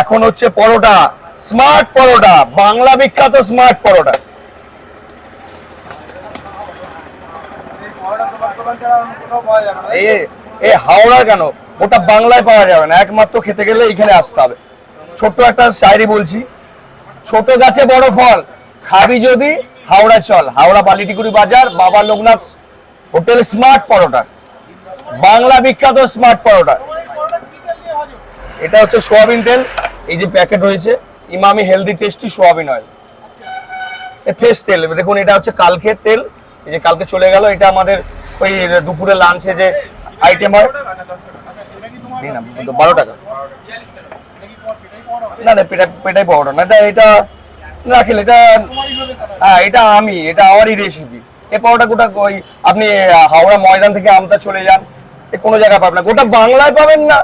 এখন? হচ্ছে পরোটা স্মার্ট পরোটা বাংলা বিখ্যাত স্মার্ট পরোটা। এ হাওড়া কেন? ওটা বাংলায় পাওয়া যাবে না একমাত্র খেতে গেলে এখানে আসতে হবে। ছোট্ট একটা শায়রি বলছি ছোট গাছে বড় ফল খাবি যদি হাওড়া চল। হাওড়া বালিটিকুড়ি বাজার বাবা লোকনাথ হোটেল স্মার্ট পরোটা। বাংলা বিখ্যাত স্মার্ট পরোটা তোমার এই পরোটা কি তেল দিয়ে ভাজো এটা হচ্ছে সোয়াবিন তেল। এই যে প্যাকেট হয়েছে Emami healthy tasty soybean oil fresh তেল। দেখুন, এটা হচ্ছে কালকের তেল। এই যে কালকে চলে গেল, এটা আমাদের ওই দুপুরে লাঞ্চে যে আইটেম হয়। বারো টাকা। না না, পেটা পেটাই পাউডার না, এটা এটা রাখিল এটা হ্যাঁ এটা আমি, এটা আমারই রেসিপি এই পাউডার গোটা ওই আপনি হাওড়া ময়দান থেকে আমতা চলে যান। এ কোনো জায়গায় পাবেন না। গোটা বাংলায় পাবেন না।